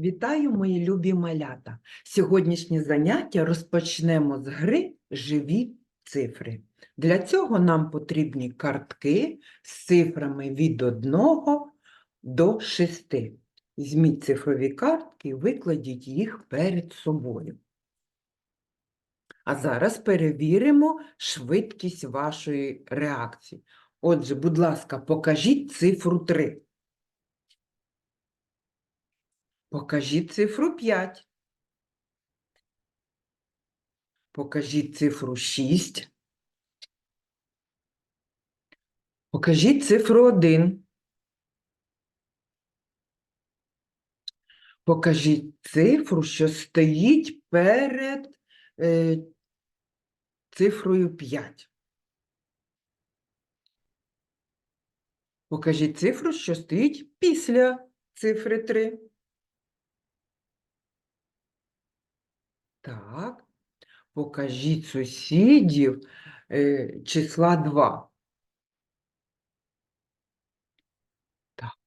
Вітаю, мої любі малята! Сьогоднішнє заняття розпочнемо з гри Живі цифри. Для цього нам потрібні картки з цифрами від 1 до 6. Візьміть цифрові картки і викладіть їх перед собою. А зараз перевіримо швидкість вашої реакції. Отже, будь ласка, покажіть цифру 3. Покажіть цифру 5. Покажіть цифру 6. Покажіть цифру 1. Покажіть цифру, що стоїть перед е, цифрою 5. Покажіть цифру, що стоїть після цифри 3. Так. Покажіть сусідів е, числа 2. Так,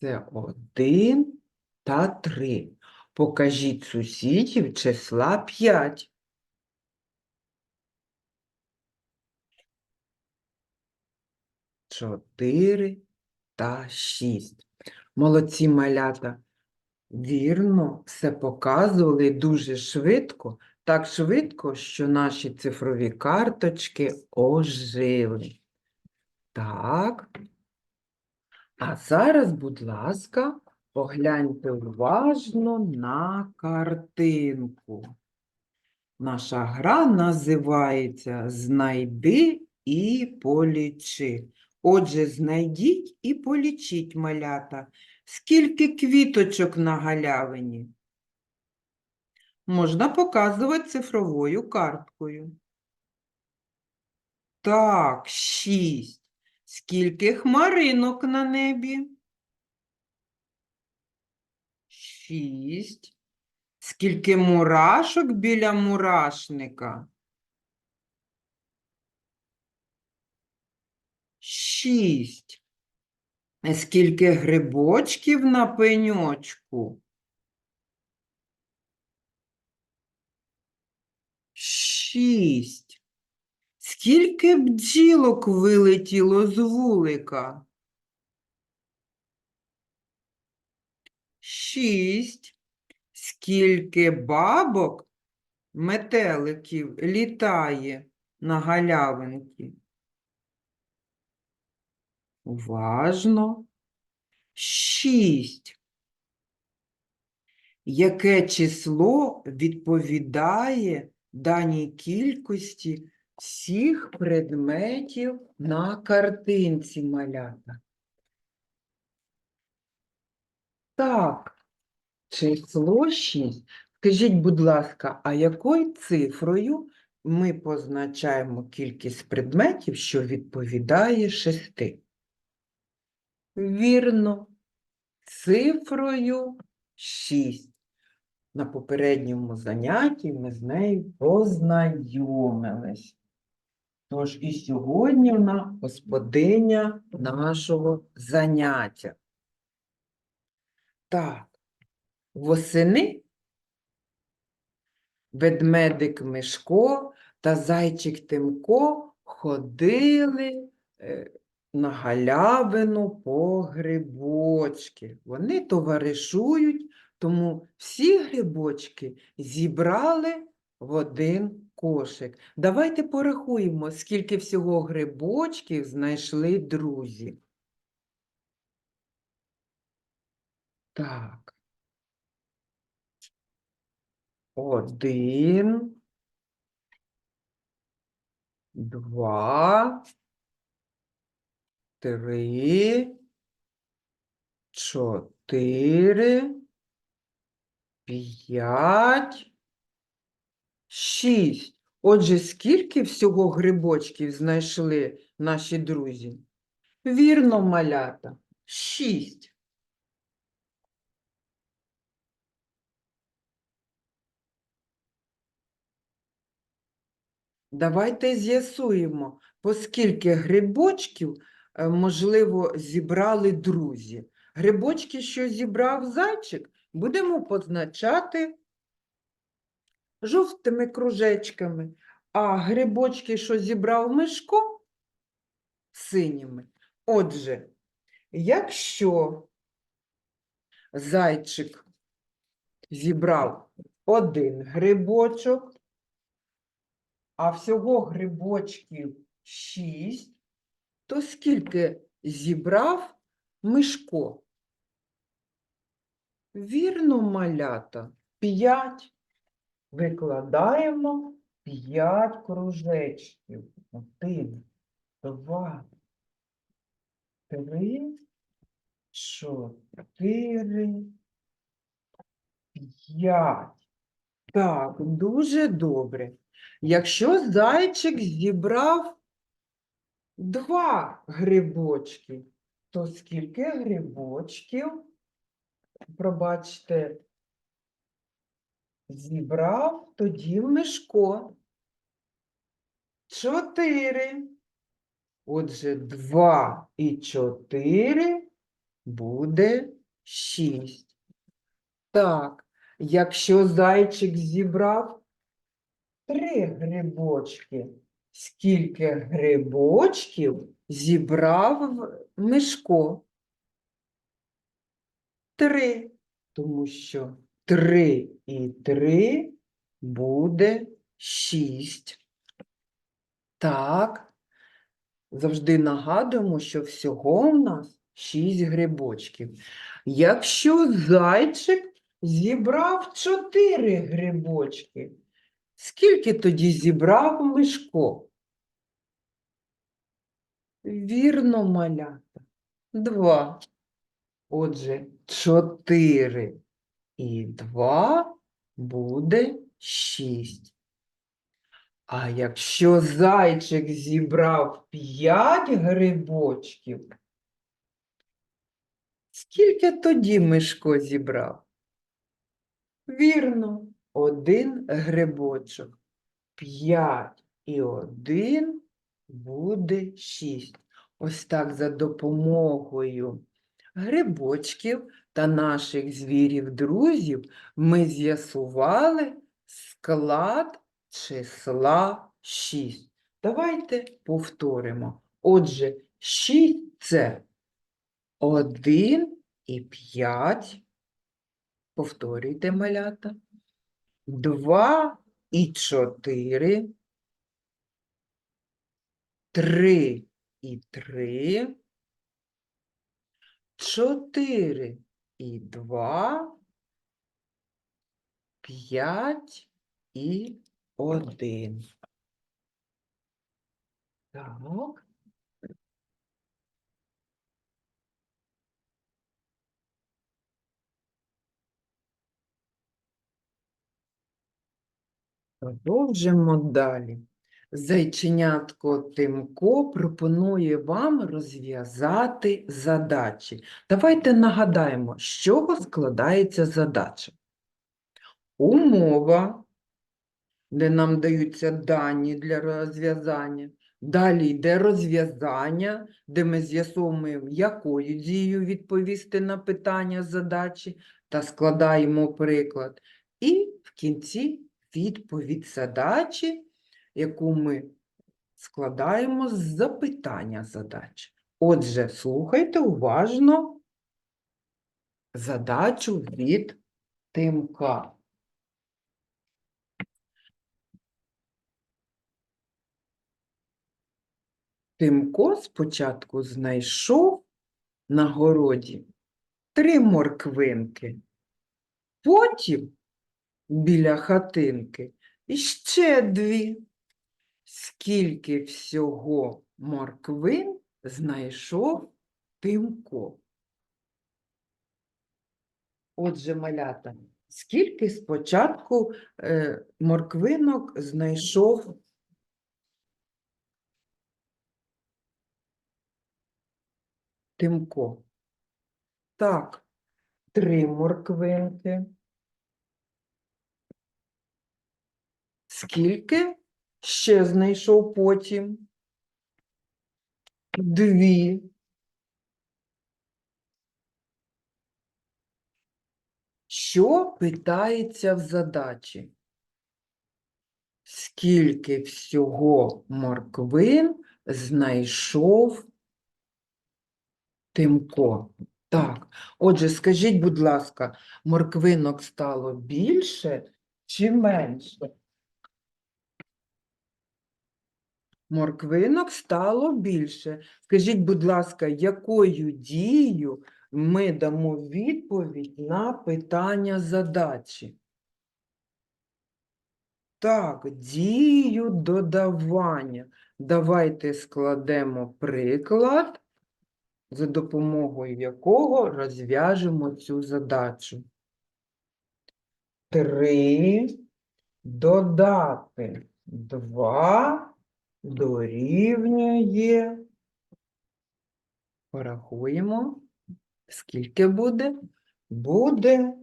це 1 та 3. Покажіть сусідів числа 5. Чотири та шість. Молодці малята. Вірно, все показували дуже швидко, так швидко, що наші цифрові карточки ожили. Так. А зараз, будь ласка, погляньте уважно на картинку. Наша гра називається Знайди і полічи. Отже, знайдіть і полічіть малята. Скільки квіточок на галявині? Можна показувати цифровою карткою. Так, шість. Скільки хмаринок на небі? Шість. Скільки мурашок біля мурашника? Шість. Скільки грибочків на пеньочку? Шість. Скільки бджілок вилетіло з вулика? Шість. Скільки бабок, метеликів літає на галявинки? Уважно. Шість. Яке число відповідає даній кількості всіх предметів на картинці малята? Так, число 6. Скажіть, будь ласка, а якою цифрою ми позначаємо кількість предметів, що відповідає 6? Вірно, цифрою 6. На попередньому занятті ми з нею познайомились. Тож і сьогодні вона господиня нашого заняття. Так, восени ведмедик Мишко та зайчик Тимко ходили е, на галявину по грибочки. Вони товаришують, тому всі грибочки зібрали в один кошик. Давайте порахуємо, скільки всього грибочків знайшли друзі. Так. Один, два, три, чотири, п'ять, шість. Отже, скільки всього грибочків знайшли наші друзі? Вірно, малята, шість. Давайте з'ясуємо, по скільки грибочків, можливо, зібрали друзі. Грибочки, що зібрав зайчик, будемо позначати жовтими кружечками, а грибочки, що зібрав Мишко, синіми. Отже, якщо зайчик зібрав один грибочок, а всього грибочків шість, то скільки зібрав Мишко? Вірно, малята, п'ять. Викладаємо п'ять кружечків. Один, два, три, чотири, п'ять. Так, дуже добре. Якщо зайчик зібрав два грибочки, то скільки грибочків, пробачте, зібрав тоді Мишко? Чотири. Отже, два і чотири буде шість. Так, якщо зайчик зібрав три грибочки, скільки грибочків зібрав Мишко? Три, тому що три і три буде шість. Так, завжди нагадуємо, що всього у нас шість грибочків. Якщо зайчик зібрав чотири грибочки, скільки тоді зібрав Мишко? Вірно, малята. Два. Отже, чотири і два буде шість. А якщо зайчик зібрав п'ять грибочків, скільки тоді Мишко зібрав? Вірно, один грибочок. П'ять і один буде шість. Ось так за допомогою грибочків та наших звірів-друзів ми з'ясували склад числа 6. Давайте повторимо. Отже, 6 це 1 і 5. Повторюйте, малята. 2 і 4. 3 і 3. 4 і 2. 5 і 1. Так. Продовжимо далі. Зайченятко Тимко пропонує вам розв'язати задачі. Давайте нагадаємо, з чого складається задача. Умова, де нам даються дані для розв'язання. Далі йде розв'язання, де ми з'ясовуємо, якою дією відповісти на питання задачі та складаємо приклад. І в кінці відповідь задачі, яку ми складаємо з запитання задачі. Отже, слухайте уважно задачу від Тимка. Тимко спочатку знайшов на городі три морквинки, потім біля хатинки іще дві. Скільки всього морквин знайшов Тимко? Отже, малята, скільки спочатку е, морквинок знайшов Тимко? Так, три морквинки. Скільки ще знайшов потім? Дві. Що питається в задачі? Скільки всього морквин знайшов Тимко? Так, отже, скажіть, будь ласка, морквинок стало більше чи менше? Морквинок стало більше. Скажіть, будь ласка, якою дією ми дамо відповідь на питання задачі? Так, дію додавання. Давайте складемо приклад, за допомогою якого розв'яжемо цю задачу. Три додати два дорівнює. Порахуємо. Скільки буде? Буде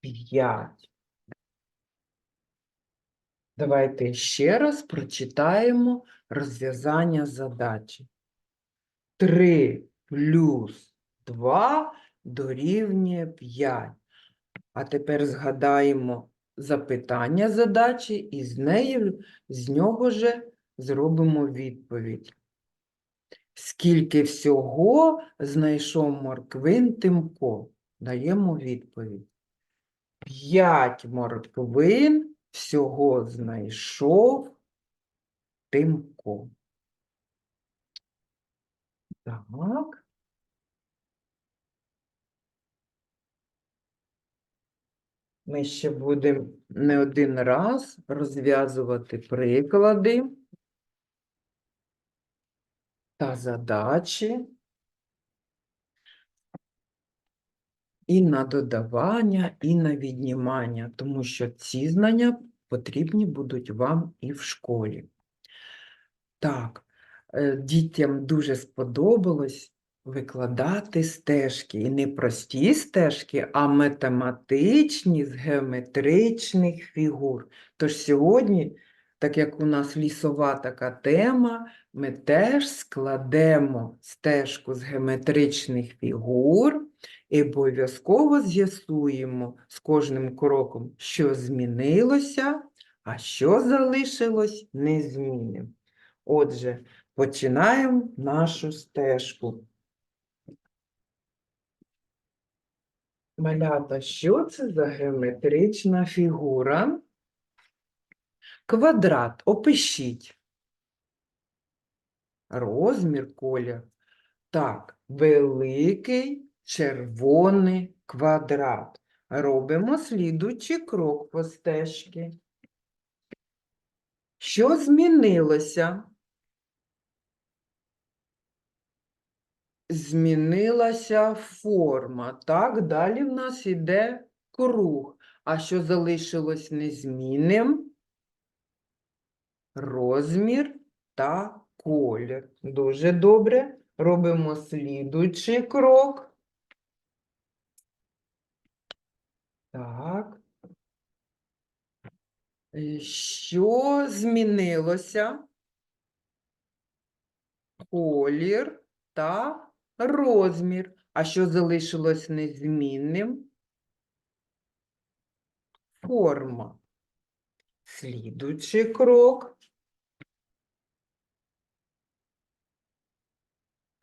5. Давайте ще раз прочитаємо розв'язання задачі. 3 плюс 2 дорівнює 5. А тепер згадаємо запитання задачі і з нею, з нього же зробимо відповідь. Скільки всього знайшов морквин Тимко? Даємо відповідь. П'ять морквин всього знайшов Тимко. Так. Ми ще будемо не один раз розв'язувати приклади та задачі і на додавання, і на віднімання, тому що ці знання потрібні будуть вам і в школі. Так, е, дітям дуже сподобалось викладати стежки. І не прості стежки, а математичні з геометричних фігур. Тож сьогодні, так як у нас лісова така тема, ми теж складемо стежку з геометричних фігур і обов'язково з'ясуємо з кожним кроком, що змінилося, а що залишилось незмінним. Отже, починаємо нашу стежку. Малята, що це за геометрична фігура? Квадрат. Опишіть. Розмір, колір. Так, великий червоний квадрат. Робимо слідуючий крок по стежці. Що змінилося? Змінилася форма. Так, далі в нас іде круг. А що залишилось незмінним? Розмір та колір. Дуже добре. Робимо слідуючий крок. Так. Що змінилося? Колір та розмір. А що залишилось незмінним? Форма. Слідуючий крок.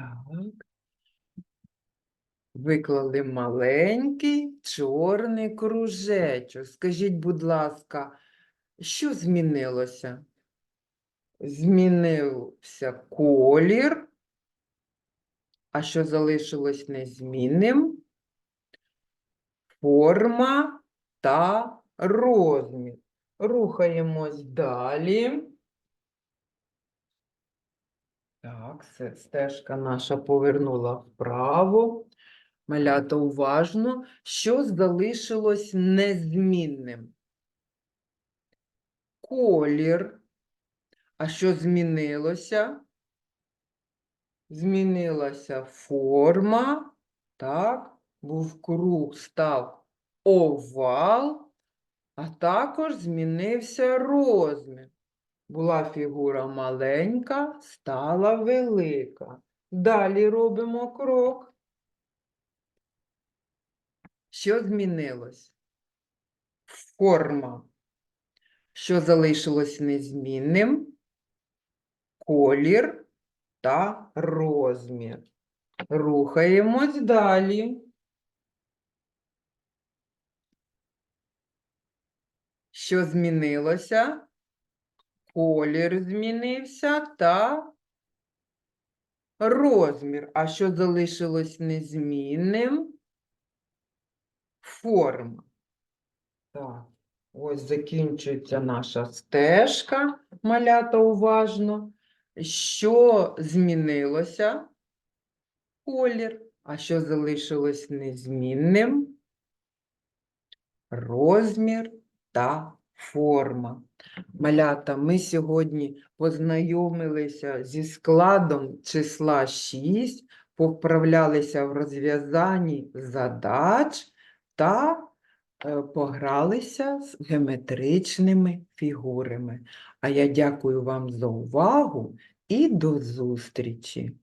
Так. Виклали маленький чорний кружечок. Скажіть, будь ласка, що змінилося? Змінився колір, а що залишилось незмінним? Форма та розмір. Рухаємось далі. Так, стежка наша повернула вправо. Малята уважно, що залишилось незмінним? Колір. А що змінилося? Змінилася форма. Так, був круг, став овал, а також змінився розмір. Була фігура маленька, стала велика. Далі робимо крок. Що змінилось? форма. Що залишилось незмінним? Колір та розмір. Рухаємось далі. Що змінилося? Колір змінився та розмір. А що залишилось незмінним? Форма. Так, ось закінчується наша стежка, малята уважно. Що змінилося? Колір. А що залишилось незмінним? Розмір та форма. Малята, ми сьогодні познайомилися зі складом числа 6, повправлялися в розв'язанні задач та е, погралися з геометричними фігурами. А я дякую вам за увагу і до зустрічі!